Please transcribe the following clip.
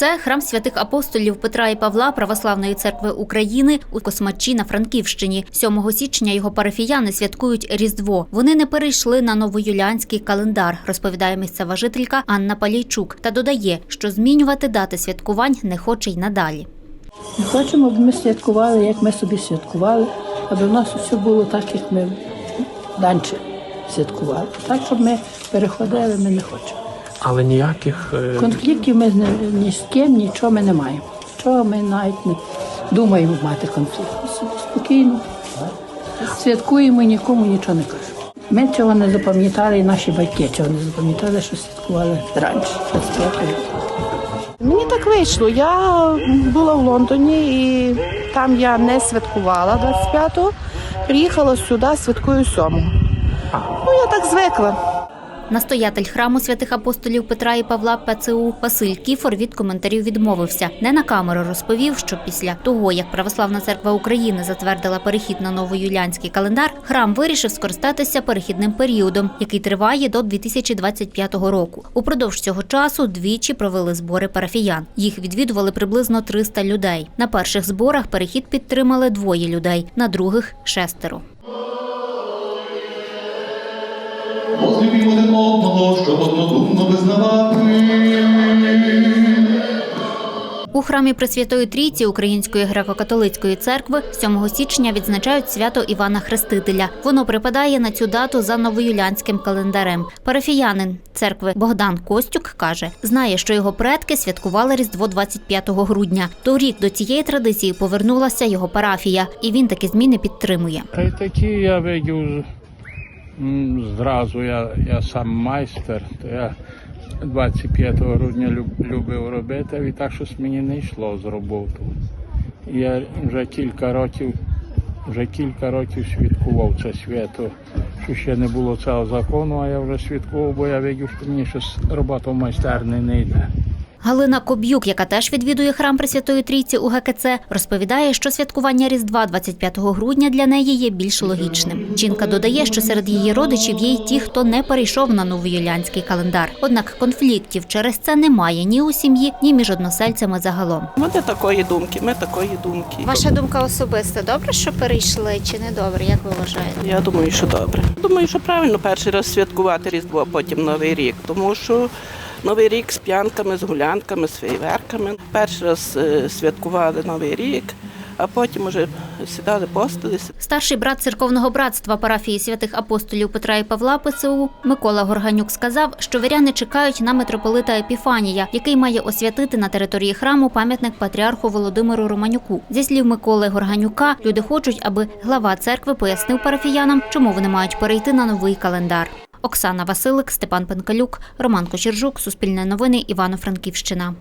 Це храм святих апостолів Петра і Павла Православної церкви України у Космачі на Франківщині. 7 січня його парафіяни святкують Різдво. Вони не перейшли на новоюліанський календар, розповідає місцева жителька Анна Палійчук та додає, що змінювати дати святкувань не хоче й надалі. Ми хочемо, аби ми святкували, як ми собі святкували, аби в нас все було так, як ми раніше святкували. Так, щоб ми переходили, ми не хочемо. Але ніяких е, Конфліктів ми з ні з ким, нічого ми не маємо. Чого ми навіть не думаємо мати конфлікт. Спокійно святкуємо і нікому нічого не кажемо. Ми цього не запам'ятали, і наші батьки цього не запам'ятали, що святкували раніше. Мені так вийшло. Я була в Лондоні і там я не святкувала 25-го. Приїхала сюди, святкую 7-го. Ну, я так звикла. Настоятель храму святих апостолів Петра і Павла ПЦУ Василь Кіфор від коментарів відмовився. Не на камеру розповів, що після того, як Православна церква України затвердила перехід на новоюліанський календар, храм вирішив скористатися перехідним періодом, який триває до 2025 року. Упродовж цього часу двічі провели збори парафіян. Їх відвідували приблизно 300 людей. На перших зборах перехід підтримали двоє людей, на других шестеро. Возлюбімо однодумно визнавати. У храмі Пресвятої Трійці Української греко-католицької церкви 7 січня відзначають свято Івана Хрестителя. Воно припадає на цю дату за новоюлянським календарем. Парафіянин церкви Богдан Костюк каже, знає, що його предки святкували Різдво 25 грудня. Торік до цієї традиції повернулася його парафія, і він такі зміни підтримує. Та й такі я м, зразу, я, я сам майстер, то я 25 грудня люб- любив робити, і так щось мені не йшло з роботи. Я вже кілька років, вже кілька років святкував це свято, що ще не було цього закону, а я вже святкував, бо я видів, що мені щось робота в майстерні не йде. Галина Коб'юк, яка теж відвідує храм Пресвятої Трійці у ГКЦ, розповідає, що святкування Різдва 25 грудня для неї є більш логічним. Жінка додає, що серед її родичів є й ті, хто не перейшов на новоюлянський календар. Однак конфліктів через це немає ні у сім'ї, ні між односельцями загалом. Вони такої думки, ми такої думки. Ваша думка особиста, добре, що перейшли чи не добре? Як ви вважаєте? Я думаю, що добре. Думаю, що правильно перший раз святкувати Різдво, а потім Новий рік, тому що Новий рік з п'янками, з гулянками, з фейверками. Перший раз е, святкували Новий рік, а потім уже сідали, постилися. Старший брат церковного братства парафії святих апостолів Петра і Павла ПЦУ Микола Горганюк сказав, що віряни чекають на митрополита Епіфанія, який має освятити на території храму пам'ятник патріарху Володимиру Романюку. Зі слів Миколи Горганюка, люди хочуть, аби глава церкви пояснив парафіянам, чому вони мають перейти на новий календар. Оксана Василик, Степан Пенкалюк, Роман Кочержук, Суспільне новини, Івано-Франківщина.